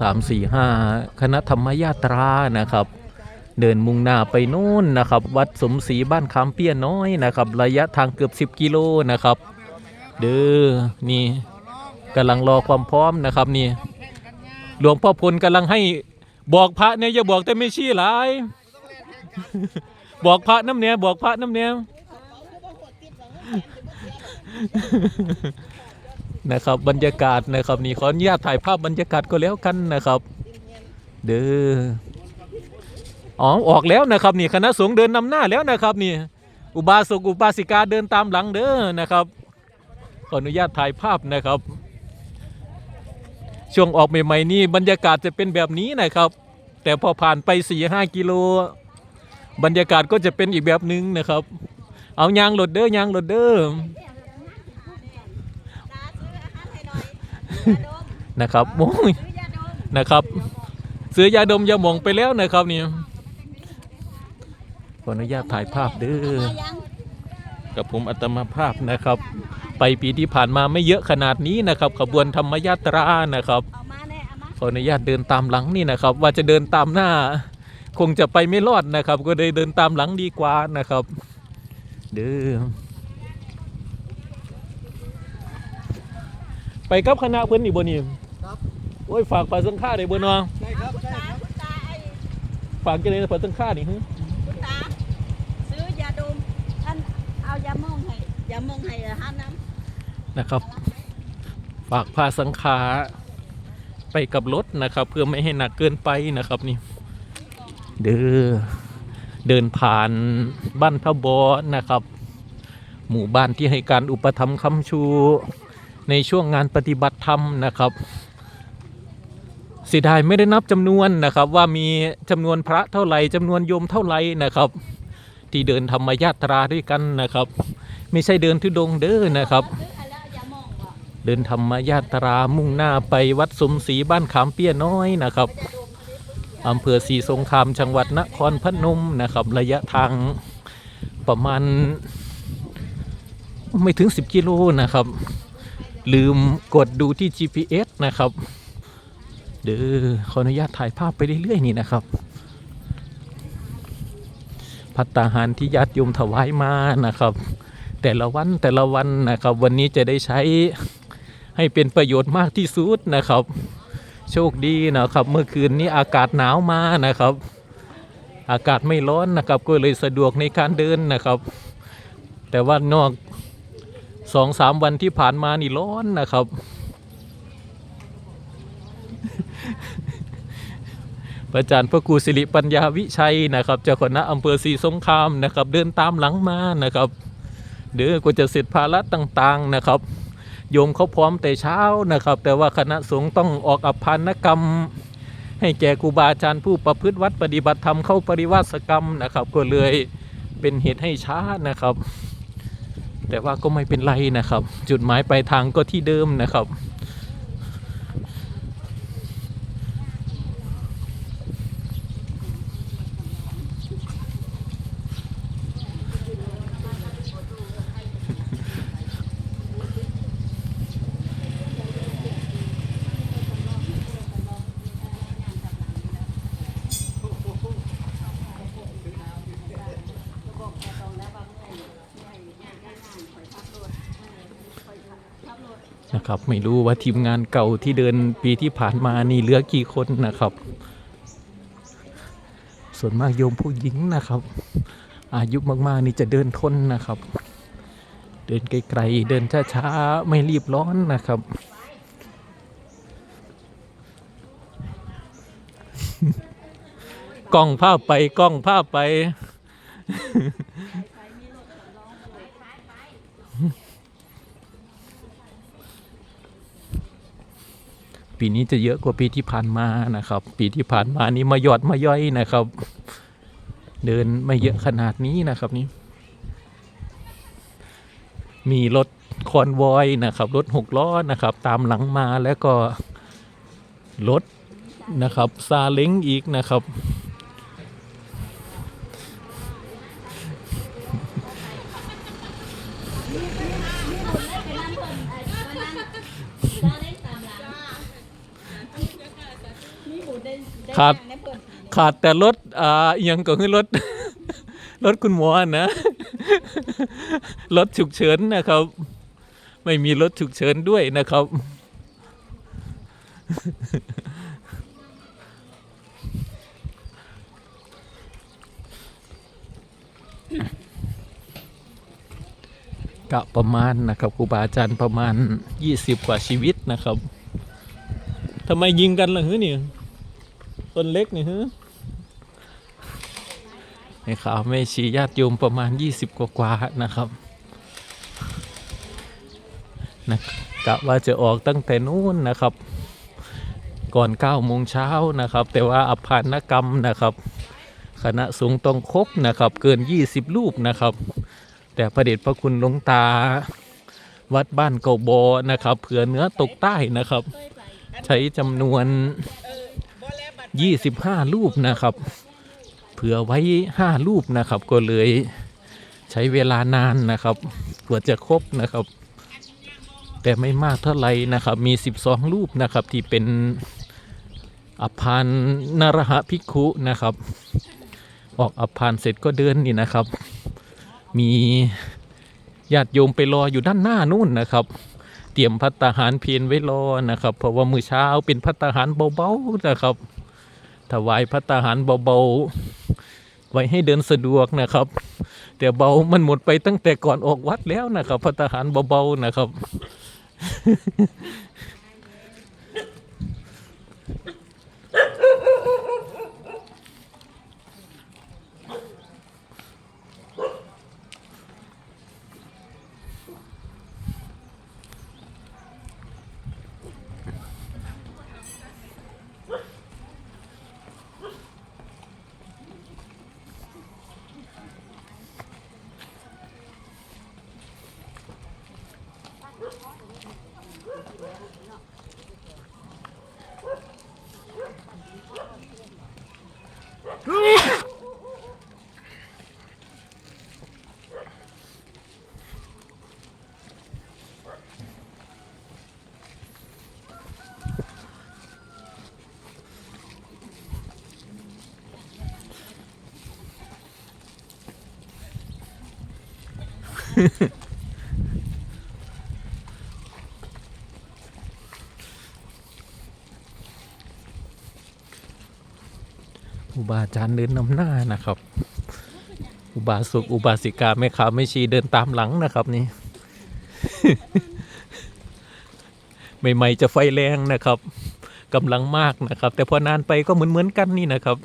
สามสี่ห้าคณะธรรมยาตรานะครับ เดินมุ่งหน้าไปนู่นนะครับ วัดสมศรีบ้านคำเปี้ยน้อยนะครับ ระยะทางเกือบ 10 กิโลนะครับ เด้อนี่กำลังรอความพร้อมนะครับนี่หลวงพ่อพลกำลังให้บอกพระเนี่ยอย่าบอกแต่ไม่ชี้หลายบอกพระน้ำเนี้ยบอกพระน้ำเนี้ย นะครับบรรยากาศนะครับนี่ขออนุญาตถ่ายภาพบรรยากาศก็แล้วกันนะครับเด้ออ๋อออกแล้วนะครับนี่คณะสงฆ์เดินนำหน้าแล้วนะครับนี่อุบาสกอุบาสิกาเดินตามหลังเด้อนะครับขออนุญาตถ่ายภาพนะครับ ช่วงออกใหม่ๆนี่บรรยากาศจะเป็นแบบนี้นะครับ แต่พอผ่านไป4ี่ห้ากิโล บรรยากาศก็จะเป็นอีกแบบหนึงนะครับ เอายางรถเด้อยางรถเด้อ นะครับโอ้ยนะครับ ซื้อยาดมยาหมองไปแล้วนะครับนี่ขออนุญาตถ่ายภาพเด้อกับผมอัตมาภาพนะครับ ไปปีที่ผ่านมาไม่เยอะขนาดนี้นะครับขบวนธรรมยาตรานะครับเอามาแน่เอามาขออนุญาตเดินตามหลังนี่นะครับ ว่าจะเดินตามหน้า คงจะไปไม่รอดนะครับ ก็เลยเดินตามหลังดีกว่านะครับ เด้อ ไปกับคณะเพื่อนนี่บนี่ครับโอ้ยฝากปลาสังฆาได้บ่เนาะใช่ครับใช่ครับ คุณตาไอ้ฝากกันเลยปลาสังฆานี่ฮึคุณตาซื้อยาดมท่านเอายามองให้ยามองให้ห้ามน้นะครับ ฝากพาสังฆาไปกับรถนะครับ เพื่อไม่ให้หนักเกินไปนะครับนี่ เด้อเดินผ่านบ้านพระบอนะครับ หมู่บ้านที่ให้การอุปถัมภ์คำชู ในช่วงงานปฏิบัติธรรมนะครับเสียดายไม่ได้นับจำนวนนะครับ ว่ามีจำนวนพระเท่าไหร่จำนวนโยมเท่าไหร่นะครับ ที่เดินธรรมยาตราด้วยกันนะครับ ไม่ใช่เดินทุดงเด้อนะครับ เดินธรรมยาตรามุ่งหน้าไปวัดสมศรีบ้านขามเปี้ยน้อยนะครับอำเภอศรีสงครามจังหวัดนครพนมนะครับ ระยะทางประมาณ ไม่ถึง 10 กิโลนะครับ ลืมกดดูที่ GPS นะครับเดี๋ยวขออนุญาตถ่ายภาพไปเรื่อยๆนี่นะครับ พัตตาหารที่ญาติโยมถวายมานะครับ แต่ละวันแต่ละวันนะครับ วันนี้จะได้ใช้ให้เป็นประโยชน์มากที่สุดนะครับ โชคดีนะครับ เมื่อคืนนี้อากาศหนาวมานะครับ อากาศไม่ร้อนนะครับ ก็เลยสะดวกในการเดินนะครับ แต่ว่านอก สองสามวันที่ผ่านมานี่ร้อนนะครับ พระอาจารย์พระครูสิริปัญญาวิชัยนะครับเจ้าคณะอำเภอศรีสงครามนะครับ เดินตามหลังมานะครับเดี๋ยวก็จะเสร็จภาระต่างๆนะครับ โยมเขาพร้อมแต่เช้านะครับ แต่ว่าคณะสงฆ์ต้องออกอภานกรรม ให้แก่ครูบาอาจารย์ผู้ประพฤติวัดปฏิบัติธรรมเข้าปริวาสกรรมนะครับ ก็เลยเป็นเหตุให้ช้านะครับ แต่ว่าก็ไม่เป็นไรนะครับ จุดหมายปลายทางก็ที่เดิมนะครับ นะครับ ไม่รู้ว่าทีมงานเก่าที่เดินปีที่ผ่านมานี่เหลือกี่คนนะครับ ส่วนมากโยมผู้หญิงนะครับ อายุมากๆนี่จะเดินทนนะครับ เดินไกลๆเดินช้าๆไม่รีบร้อนนะครับกล้องภาพไปกล้องภาพไป ปีนี้จะเยอะกว่าปีที่ผ่านมานะครับ ปีที่ผ่านมานี้มาหยอดมาย่อยนะครับ เดินไม่เยอะขนาดนี้นะครับนี่มีรถคอนวอยนะครับรถหกล้อนะครับ ตามหลังมาแล้วก็รถนะครับซาเล้งอีกนะครับ ได้เล่นตามหลังผู้ได้ได้ครับย่างในเพิ่นขาดแต่รถอ่าอิหยังก็คือรถ รถคุณหมอนะ รถฉุกเฉินนะครับ ไม่มีรถฉุกเฉินด้วยนะครับกะประมาณนะครับครูบาอาจารย์ประมาณ 20 กว่าชีวิตนะครับทำไมยิงกันล่ะฮึเนี่ย ต้นเล็กนี่ฮึในข่าวไม่ชีญาติโยมประมาณ 20 กว่ากว่านะครับนะกะว่าจะออกตั้งแต่นู้นนะครับ ก่อน9โมงเช้านะครับ แต่ว่าอภานกรรมนะครับ คณะสงฆ์ต้องครบนะครับ เกิน 20 รูปนะครับ แต่พระเดชพระคุณหลวงตาวัดบ้านเกาบอนะครับ เผื่อเนื้อตกใต้นะครับ ใช้จำนวน 25 รูปนะครับ เผื่อไว้ 5 รูปนะครับ ก็เลยใช้เวลานานนะครับกว่าจะครบนะครับ แต่ไม่มากเท่าไหร่นะครับ มี 12 รูปนะครับที่เป็นอภานนรหภิกขุนะครับ ออกอภานเสร็จก็เดินนี่นะครับ มีญาติโยมไปรออยู่ด้านหน้านู่นนะครับ เตรียมพัตตาหารเพนไว้รอนะครับ เพราะว่ามื้อเช้าเป็นพัตตาหารเบาๆนะครับ ถวายพัตตาหารเบาๆไว้ให้เดินสะดวกนะครับ แต่เบามันหมดไปตั้งแต่ก่อนออกวัดแล้วนะครับพัตตาหารเบาๆนะครับ อุบาจารย์เดินนำหน้านะครับ อุบาสกอุบาสิกาแม่ขาวแม่ชีเดินตามหลังนะครับนี่ ใหม่ๆจะไฟแรงนะครับกำลังมากนะครับ แต่พอนานไปก็เหมือนเหมือนๆกันนี่นะครับ